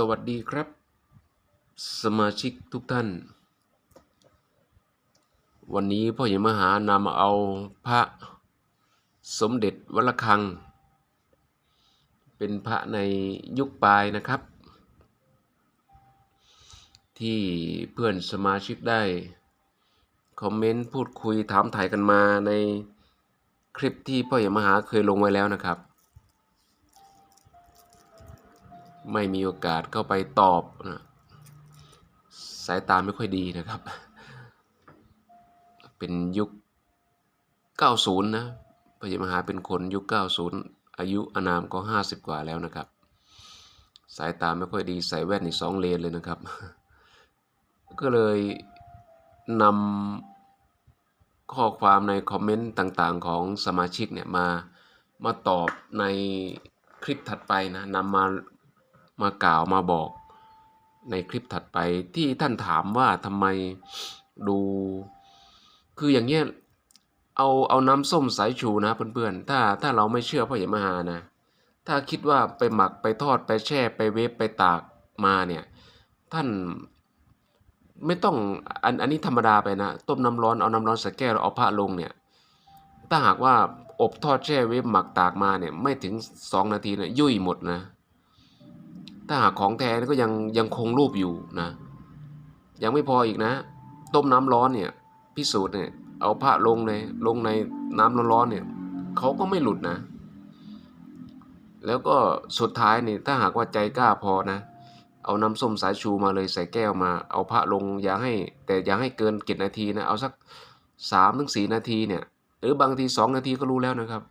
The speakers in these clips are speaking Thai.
สวัสดีครับ สมาชิกทุกท่าน วันนี้พ่อใหญ่มหานำเอาพระสมเด็จวัดระฆัง เป็นพระในยุคปลายนะครับ ที่เพื่อนสมาชิกได้ คอมเมนต์พูดคุยถามถ่ายกันมาในคลิปที่พ่อใหญ่มหาเคยลงไว้แล้วนะครับ ไม่มีโอกาสเข้าไปตอบนะสายตาไม่ค่อยดีนะครับ เป็นยุค 90 นะพระยามหาเป็นคนยุค 90 อายุอานามก็ 50 กว่าแล้วนะครับ สายตาไม่ค่อยดีใส่แว่นอีกสองเลนเลยนะครับ ก็เลยนำข้อความในคอมเมนต์ต่างๆของสมาชิกเนี่ยมามาตอบในคลิปถัดไปนะนำมา มากล่าวมาบอก ในคลิปถัดไปที่ท่านถามว่าทำไมดู คืออย่างเงี้ยเอาเอาน้ำส้มสายชูนะเพื่อนๆ ถ้าถ้าเราไม่เชื่อพ่อใหญ่มหานะ ถ้าคิดว่าไปหมักไปทอดไปแช่ไปเวฟไปตากมาเนี่ย ท่านไม่ต้องอันอันนี้ธรรมดาไปนะ ต้มน้ำร้อนเอาน้ำร้อนใส่แก้วแล้วเอาผ้าลงเนี่ย ถ้าหากว่าอบทอดแช่เวฟหมักตากมาเนี่ย ไม่ถึงสองนาทีเนี่ยยุ่ยหมดนะ ถ้าหากของแท้ก็ยังยังคงรูปอยู่นะ ยังไม่พออีกนะ ต้มน้ำร้อนเนี่ยพิสูจน์เนี่ยเอาผ้าลงในลงในน้ำร้อนๆเนี่ยเขาก็ไม่หลุดนะ แล้วก็สุดท้ายนี่ถ้าหากว่าใจกล้าพอนะ เอาน้ำส้มสายชูมาเลยใส่แก้วมา เอาผ้าลงอย่าให้ แต่อย่าให้เกินเจ็ดนาทีนะ เอาสักสามถึงสี่นาทีเนี่ย หรือบางทีสองนาทีก็รู้แล้วนะครับ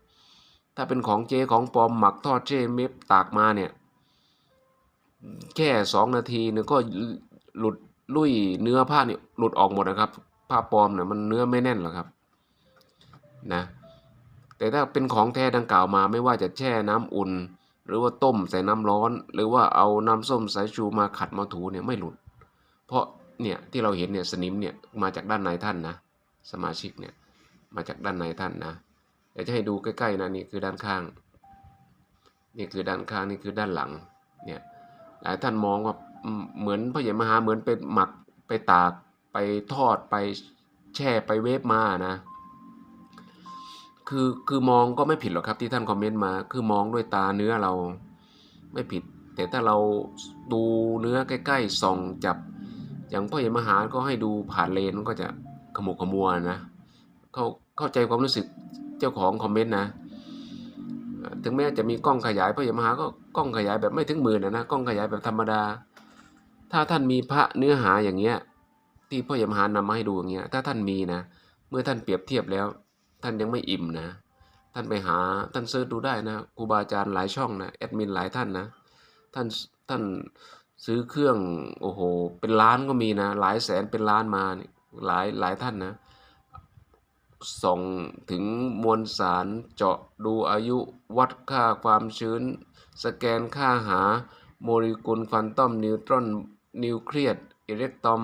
ถ้าเป็นของเจของปลอมหมักทอดเจเม็บตากมาเนี่ย แค่สองนาทีเนี่ยก็หลุดลุ่ยเนื้อผ้าเนี่ยหลุดออกหมดนะครับ ผ้าปลอมเนี่ยมันเนื้อไม่แน่นหรอกครับนะแต่ถ้าเป็นของแท้ดังกล่าวมาไม่ว่าจะแช่น้ำอุ่น หรือว่าต้มใส่น้ำร้อน หรือว่าเอาน้ำส้มสายชูมาขัดมาถูเนี่ยไม่หลุด เพราะเนี่ยที่เราเห็นเนี่ยสนิมเนี่ยมาจากด้านในท่านนะ สมาชิกเนี่ยมาจากด้านในท่านนะเดี๋ยวจะให้ดูใกล้ๆนะนี่คือด้านข้าง นี่คือด้านข้างนี่คือด้านหลังเนี่ย หลายท่านมองว่าเหมือนพระใหญ่มหาเหมือนไปหมักไปตากไปทอดไปแช่ไปเวฟมานะ คือคือมองก็ไม่ผิดหรอกครับที่ท่านคอมเมนต์มา คือมองด้วยตาเนื้อเราไม่ผิด แต่ถ้าเราดูเนื้อใกล้ๆส่องจับ อย่างพ่อใหญ่มหาก็ให้ดูผ่านเลนมันก็จะขมุกขมัวนะ เข้าเข้าใจความรู้สึกเจ้าของคอมเมนต์นะ ถึงแม้จะมีกล้องขยายพ่อใหญ่มหาก็กล้องขยายแบบไม่ถึงหมื่นนะนะกล้องขยายแบบธรรมดา ถ้าท่านมีพระเนื้อหาอย่างเงี้ยที่พ่อใหญ่มหานำมาให้ดูอย่างเงี้ยถ้าท่านมีนะ เมื่อท่านเปรียบเทียบแล้ว ท่านยังไม่อิ่มนะ ท่านไปหาท่านเสิร์ชดูได้นะครูบาอาจารย์หลายช่องนะแอดมินหลายท่านนะท่านท่านซื้อเครื่องโอ้โหเป็นล้านก็มีนะหลายแสนเป็นล้านมานี่หลายหลายท่านนะ ส่องถึงมวลสารเจาะดูอายุวัดค่าความชื้น สแกนค่าหาโมเลกุลควอนตัมนิวตรอนนิวเคลียสอิเล็กตรอน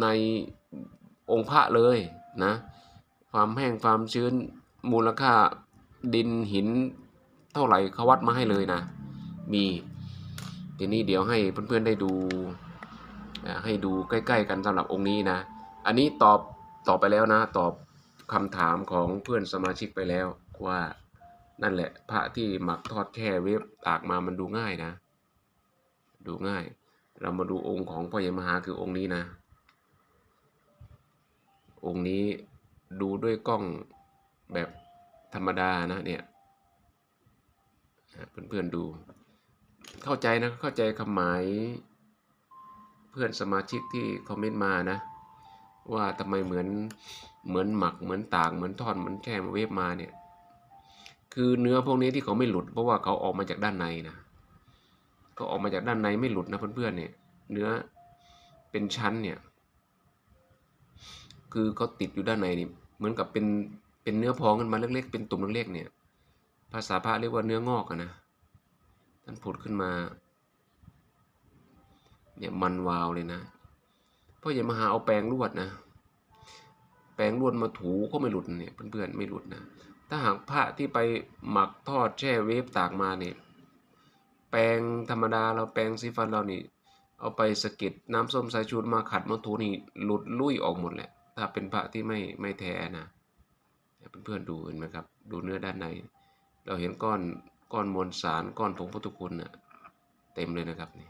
ในองค์พระเลยนะ ความแห้งความชื้นมูลค่าดินหินเท่าไหร่เขาวัดมาให้เลยนะ มี ทีนี้เดี๋ยวให้เพื่อนๆได้ดู ให้ดูใกล้ ๆ กันสำหรับองค์นี้นะ อันนี้ตอบ ตอบไปแล้วนะ ตอบคำถามของเพื่อนสมาชิกไปแล้วว่านั่นแหละ พระที่หมักทอดแค่เวฟตากมามันดูง่ายนะ ดูง่าย เรามาดูองค์ของพ่อใหญ่มหาคือองค์นี้นะ องค์นี้ดูด้วยกล้องแบบธรรมดานะเนี่ยเพื่อนๆดู เข้าใจนะเข้าใจคำหมาย เพื่อนสมาชิกที่คอมเมนต์มานะ ว่าทำไมเหมือนเหมือนหมักเหมือนตากเหมือนทอดเหมือนแช่เวฟมาเนี่ย คือเนื้อพวกนี้ที่เขาไม่หลุด เพราะว่าเขาออกมาจากด้านในนะเขาออกมาจากด้านในไม่หลุดนะเพื่อนๆเนี่ย เนื้อเป็นชั้นเนี่ย คือเขาติดอยู่ด้านในนี่เหมือนกับเป็นเป็นเนื้อพองกันมาเล็กๆ เป็นตุ่มเล็กๆเนี่ย ภาษาพระเรียกว่าเนื้องอกอะนะท่านผุดขึ้นมาเนี่ยมันวาวเลยนะ พ่ออย่ามาหาเอาแปรงลวดนะ แปรงลวดมาถูก็ไม่หลุดเนี่ยเพื่อนๆไม่หลุดนะ ถ้าหากพระที่ไปหมักทอดแช่เวฟตากมาเนี่ยแปรงธรรมดาเราแปรงสีฟันเรานี่เอาไปสะกิดน้ำส้มสายชูมาขัดมาถูนี่หลุดลุ่ยออกหมดแหละ ถ้าเป็นพระที่ไม่ไม่แท้นะเพื่อนๆดูเห็นไหมครับ ดูเนื้อด้านใน เราเห็นก้อนก้อนมวลสารก้อนผงพุทธคุณนะเต็มเลยนะครับนี่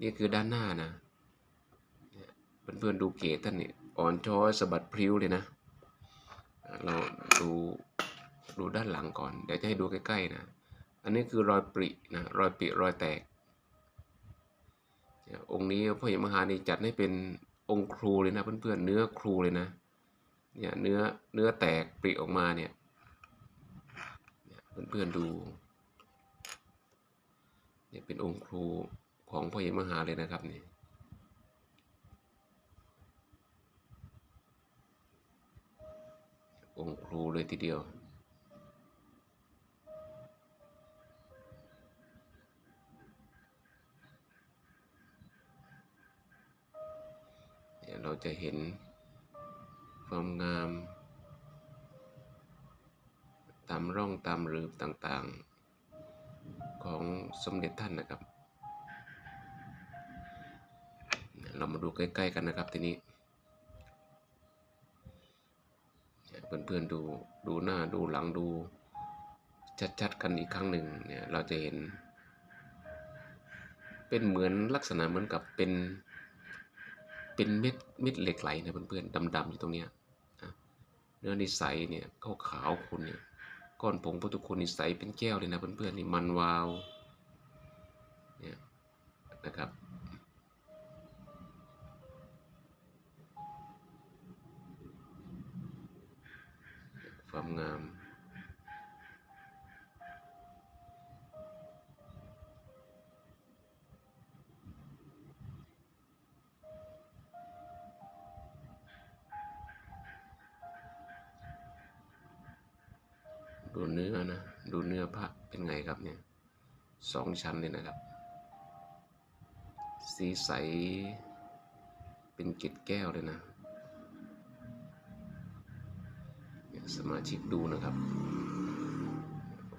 นี่คือด้านหน้านะ เนี่ยเพื่อนๆดูเกศท่านนี่อ่อนช้อยสะบัดพริ้วเลยนะ เราดูดูด้านหลังก่อน เดี๋ยวจะให้ดูใกล้ๆนะ อันนี้คือรอยปรินะรอยปริรอยแตก องค์นี้พ่อใหญ่มหานี่จัดให้เป็นองค์ครูเลยนะเพื่อนๆเนื้อครูเลยนะเนี่ยเนื้อเนื้อแตกปริออกมาเนี่ยเนี่ยเพื่อนๆดูเนี่ยเป็นองค์ครูของพ่อใหญ่มหาเลยนะครับเนี่ย องค์ครูเลยทีเดียวเนี่ยเราจะเห็นความงาม ตามร่องตามรืบต่างๆ ของสมเด็จท่านนะครับ เรามาดูใกล้ ๆ กันนะครับทีนี้ เนี่ยเพื่อนๆดูดูหน้าดูหลังดูชัดๆกันอีกครั้งหนึ่งเนี่ยเราจะเห็น เป็นเหมือนลักษณะเหมือนกับเป็น เป็นเม็ดเม็ดเหล็กไหลนะเพื่อนๆดำๆอยู่ตรงเนี้ยเนื้อนิสัยเนี่ยขาขาวคุณเนี่ยก้อนผงพุทธคุณนิสัยเป็นแก้วเลยนะเพื่อนๆนี่มันวาวเนี่ยนะครับ ความงาม ดูเนื้อนะ ดูเนื้อพระเป็นไงครับเนี่ยสองชั้นเลยนะครับ สีใส เป็นกล็ดแก้วเลยนะ สมาชิกดูนะครับ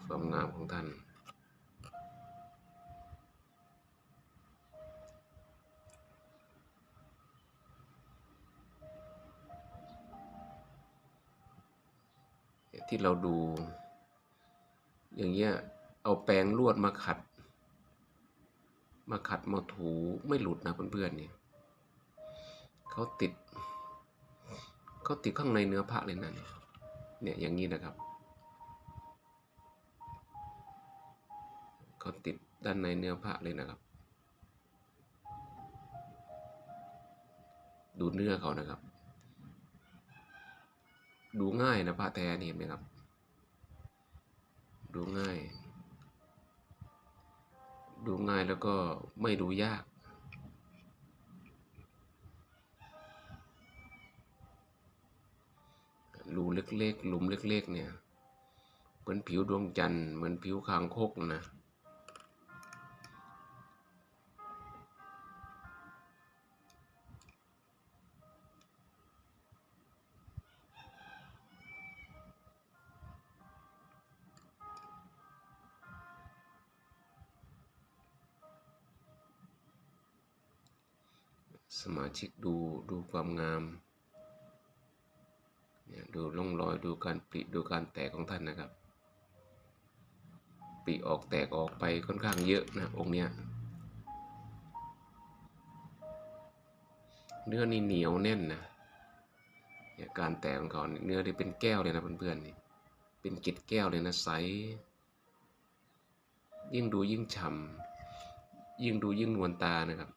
ความงามของท่าน ที่เราดู อย่างเงี้ย เอาแปรงลวดมาขัด มาขัดมาถูไม่หลุดนะเพื่อนๆเนี่ยเขาติดเขาติดข้างในเนื้อพระเลยนะเนี่ย เนี่ยอย่างนี้นะครับเขาติดด้านในเนื้อพระเลยนะครับ ดูเนื้อเขานะครับ ดูง่ายนะพระแท้นี่เห็นไหมครับ ดูง่าย ดูง่ายแล้วก็ไม่ดูยาก รูเล็กๆหลุมเล็ก ๆ เนี่ย เหมือนผิวดวงจันทร์เหมือนผิวคางคกนะสมาชิกดูดูความงาม ดูร่องรอยดูการปริดูการแตกของท่านนะครับปริออกแตกออกไปค่อนข้างเยอะนะองค์เนี้ยเนื้อนี่เหนียวแน่นนะเนี่ยการแตกของเขาเนี่ยเนื้อที่เป็นแก้วเลยนะเพื่อนๆนี่เป็นกล็ดแก้วเลยนะใสยิ่งดูยิ่งฉ่ำยิ่งดูยิ่งนวลตานะครับ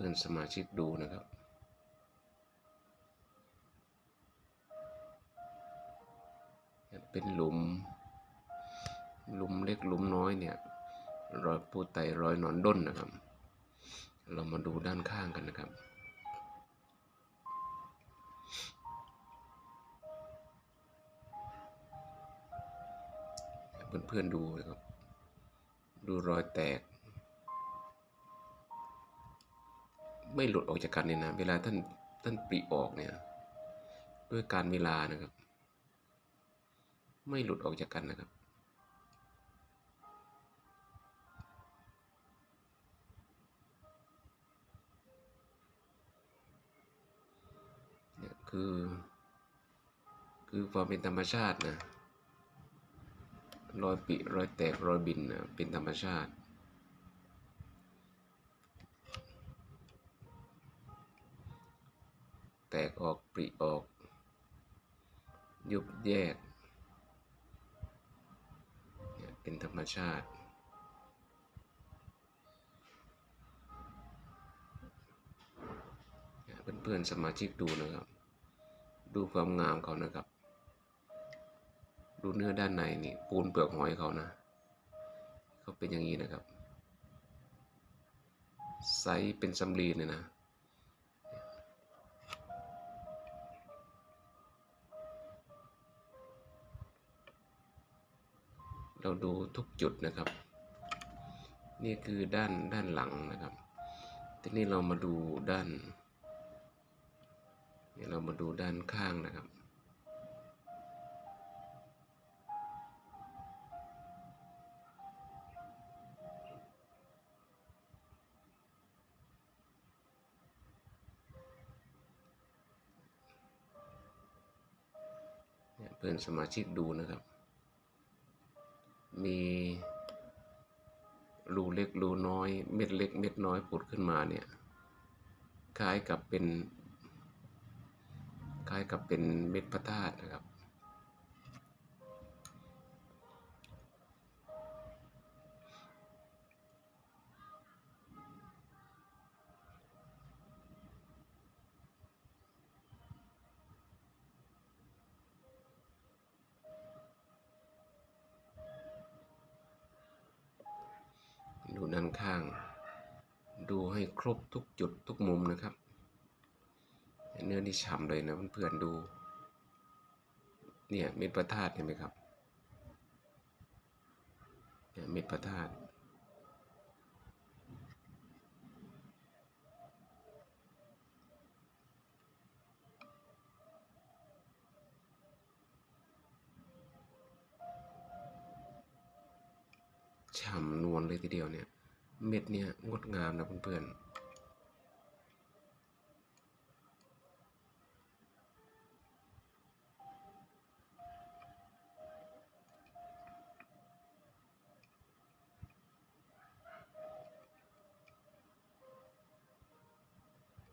เพื่อนสมาชิกดูนะครับ เป็นหลุม หลุมเล็กหลุมน้อยเนี่ย รอยปูไตรอยหนอนด้นนะครับ เรามาดูด้านข้างกันนะครับเพื่อนๆดูนะครับ ดูรอยแตก ไม่หลุดออกจากกันเลยนะเวลาท่านท่านปริออกเนี่ยด้วยการเวลานะครับ ไม่หลุดออกจากกันนะครับเนี่ยคือ คือความเป็นธรรมชาตินะรอยปิรอยแตกรอยบินนะเป็นธรรมชาติ ออกปริออก ยุบแยก เป็นธรรมชาติ เพื่อนๆสมาชิกดูนะครับ ดูความงามเขานะครับ ดูเนื้อด้านในนี่ปูนเปลือกหอยเขานะเขาเป็นอย่างนี้นะครับไซส์เป็นสำลีเลยนะ เราดูทุกจุดนะครับ นี่คือด้านด้านหลังนะครับ ทีนี้เรามาดูด้านนี่เรามาดูด้านข้างนะครับเนี่ยเพื่อนสมาชิกดูนะครับ มีรูเล็กรูน้อย เม็ดเล็กเม็ดน้อยผุดขึ้นมาเนี่ยคล้ายกับเป็น คล้ายกับเป็นเม็ดพระธาตุนะครับางดูให้ครบทุกจุดทุกมุมนะครับ เนื้อนี่ฉ่ำเลยนะเพื่อนๆดู เนี่ยเม็ดพระธาตุเห็นไหมครับเนี่ยเม็ดพระธาตุฉ่ำนวลเลยทีเดียวเนี่ย เม็ดเนี่ยงดงามนะเพื่อนๆ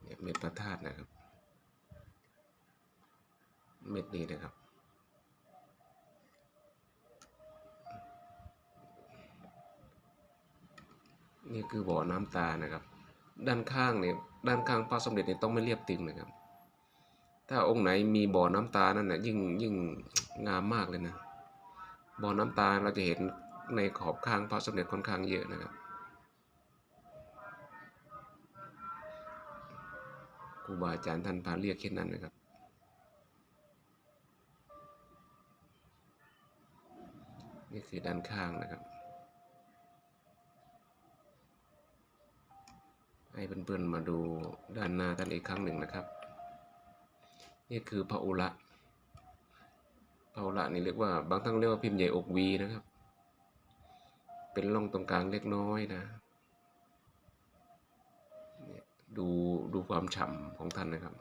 เนี่ยเม็ดพระธาตุนะครับ เม็ดนี้นะครับ นี่คือบ่อน้ำตานะครับ ด้านข้างเนี่ยด้านข้างพระสมเด็จเนี่ยต้องไม่เรียบตึงนะครับ ถ้าองค์ไหนมีบ่อน้ำตานั่นนะยิ่งยิ่งงามมากเลยนะ บ่อน้ำตาเราจะเห็นในขอบข้างพระสมเด็จค่อนข้างเยอะนะครับครูบาอาจารย์ท่านพาเรียกเช่นนั้นนะครับ นี่คือด้านข้างนะครับ ให้เพื่อนๆมาดูด้านหน้าท่านอีกครั้งหนึ่งนะครับ นี่คือพระอุระพระอุระนี่เรียกว่าบางท่านเรียกว่าพิมพ์ใหญ่อกวีนะครับ เป็นร่องตรงกลางเล็กน้อยนะดูดูความฉ่ำของท่านนะครับ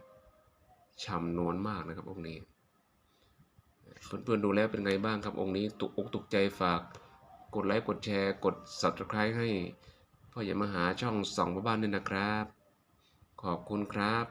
ฉ่ำนวลมากนะครับองค์นี้ เพื่อนๆดูแล้วเป็นไงบ้างครับองค์นี้ตุกอกตุกใจฝาก กดไลค์กดแชร์ กด subscribe ให้ พ่ออย่ามาหาช่องส่องบ้านด้วยนะครับ ขอบคุณครับ